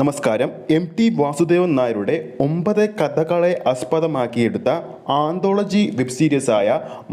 നമസ്കാരം. M T Vasudevan നായരുടെ ഒമ്പത് കഥകളെ ആസ്പദമാക്കിയെടുത്ത ആന്തോളജി വെബ് സീരീസായ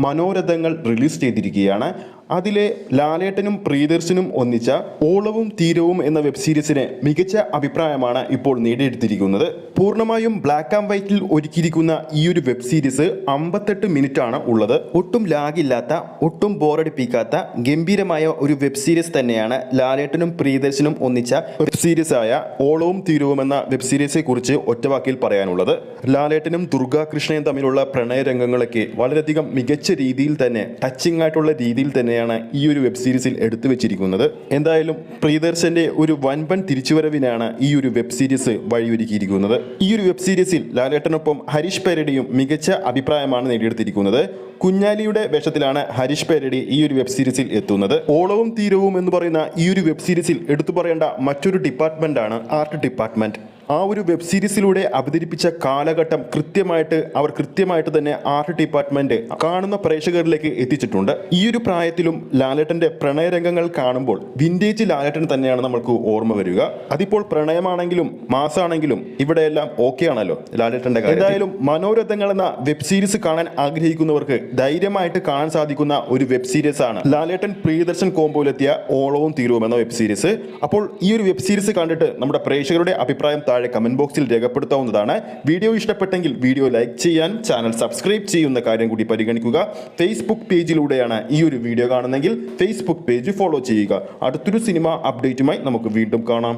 മനോരഥങ്ങൾ റിലീസ് ചെയ്തിരിക്കുകയാണ്. അതിലെ ലാലേട്ടനും പ്രീദർശനും ഒന്നിച്ച ഓളവും തീരവും എന്ന വെബ് സീരീസിന് മികച്ച അഭിപ്രായമാണ് ഇപ്പോൾ നേടിയെടുത്തിരിക്കുന്നത്. പൂർണമായും ബ്ലാക്ക് ആൻഡ് വൈറ്റിൽ ഒരുക്കിയിരിക്കുന്ന ഈ ഒരു വെബ് സീരീസ് അമ്പത്തെട്ട് മിനിറ്റ് ആണ് ഉള്ളത്. ഒട്ടും ലാഗില്ലാത്ത ഒട്ടും ബോറടിപ്പിക്കാത്ത ഗംഭീരമായ ഒരു വെബ് സീരീസ് തന്നെയാണ് ലാലേട്ടനും പ്രീദർശനും ഒന്നിച്ച വെബ് സീരീസ് ആയ ഓളവും തീരവും എന്ന വെബ് സീരീസിനെ കുറിച്ച് ഒറ്റവാക്കിൽ പറയാനുള്ളത്. ലാലേട്ടനും ദുർഗാകൃഷ്ണനും തമ്മിലുള്ള പ്രണയ രംഗങ്ങളൊക്കെ വളരെയധികം മികച്ച രീതിയിൽ തന്നെ ടച്ചിങ് ആയിട്ടുള്ള രീതിയിൽ തന്നെയാണ് ഈ ഒരു വെബ് സീരീസിൽ എടുത്തു വെച്ചിരിക്കുന്നത്. എന്തായാലും പ്രിയദർശന്റെ ഒരു വൻപൻ തിരിച്ചുവരവിനാണ് ഈ ഒരു വെബ് സീരീസ് വഴിയൊരുക്കിയിരിക്കുന്നത്. ഈ ഒരു വെബ് സീരീസിൽ ലാലേട്ടനൊപ്പം ഹരീഷ് പേരടിയും മികച്ച അഭിപ്രായമാണ് നേടിയെടുത്തിരിക്കുന്നത്. കുഞ്ഞാലിയുടെ വേഷത്തിലാണ് ഹരീഷ് പേരടി ഈ ഒരു വെബ് സീരീസിൽ എത്തുന്നത്. ഓളവും തീരവും എന്ന് പറയുന്ന ഈ ഒരു വെബ് സീരീസിൽ എടുത്തു പറയേണ്ട മറ്റൊരു ഡിപ്പാർട്ട്മെന്റ് ആണ് ആർട്ട് ഡിപ്പാർട്ട്മെന്റ് ആ ഒരു വെബ് സീരീസിലൂടെ അവതരിപ്പിച്ച കാലഘട്ടം കൃത്യമായിട്ട് അവർ കൃത്യമായിട്ട് തന്നെ ആർട്ട് ഡിപ്പാർട്ട്മെന്റ് കാണുന്ന പ്രേക്ഷകരിലേക്ക് എത്തിച്ചിട്ടുണ്ട്. ഈ ഒരു പ്രായത്തിലും ലാലേട്ടന്റെ പ്രണയരംഗങ്ങൾ കാണുമ്പോൾ വിന്റേജ് ലാലേട്ടൻ തന്നെയാണ് നമ്മൾക്ക് ഓർമ്മ വരിക. അതിപ്പോൾ പ്രണയമാണെങ്കിലും മാസാണെങ്കിലും ഇവിടെയെല്ലാം ഓക്കെ ആണല്ലോ ലാലേട്ടന്റെ കാര്യം. എന്തായാലും മനോരഥങ്ങൾ എന്ന വെബ് സീരീസ് കാണാൻ ആഗ്രഹിക്കുന്നവർക്ക് ധൈര്യമായിട്ട് കാണാൻ സാധിക്കുന്ന ഒരു വെബ് സീരീസ് ആണ്. ലാലേട്ടൻ പ്രിയദർശൻ കോമ്പോയിലെത്തിയ ഓളവും തീരുവും എന്ന വെബ് സീരീസ് അപ്പോൾ ഈ ഒരു വെബ് സീരീസ് കണ്ടിട്ട് നമ്മുടെ പ്രേക്ഷകരുടെ അഭിപ്രായം താഴെ കമന്റ് ബോക്സിൽ രേഖപ്പെടുത്താവുന്നതാണ്. വീഡിയോ ഇഷ്ടപ്പെട്ടെങ്കിൽ വീഡിയോ ലൈക്ക് ചെയ്യാനും ചാനൽ സബ്സ്ക്രൈബ് ചെയ്യുന്ന കാര്യം കൂടി പരിഗണിക്കുക. ഫേസ്ബുക്ക് പേജിലൂടെയാണ് ഈ ഒരു വീഡിയോ കാണുന്നതെങ്കിൽ ഫേസ്ബുക്ക് പേജ് ഫോളോ ചെയ്യുക. അടുത്തൊരു സിനിമ അപ്ഡേറ്റുമായി നമുക്ക് വീണ്ടും കാണാം.